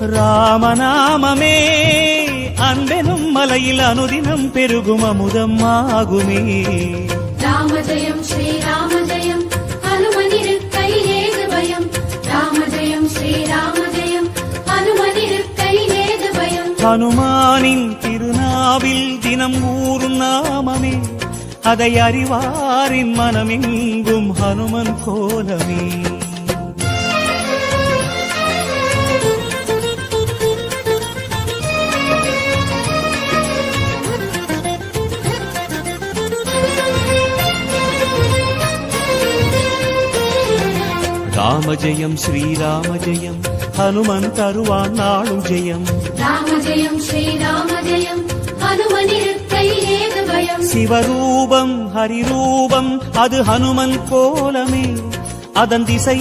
ராமநாமமே. அன்பெனும் மலையில் அனுதினம் பெருகும் அமுதம் ஆகுமே. ராம ஜெயம் ஸ்ரீராம ஜெயம் ஹனுமனிருக்கை ஏது பயம். ராம ஜெயம் ஸ்ரீராம ஜெயம் ஹனுமனிருக்கை ஏது பயம். ஹனுமானின் திருநாவில் தினம் ஊறும் நாமமே. அதை அறிவாரின் மனமெங்கும் ஹனுமன் கோலமே. ராம ஜெயம் ஸ்ரீராம ஜெயம் ஹனுமன் தருவான் நாளும் ஜெயம். ராம ஜெயம் ஸ்ரீராம ஜெயம் சிவரூபம் ஹரிரூபம் அது ஹனுமன் கோலமே. அதன் திசை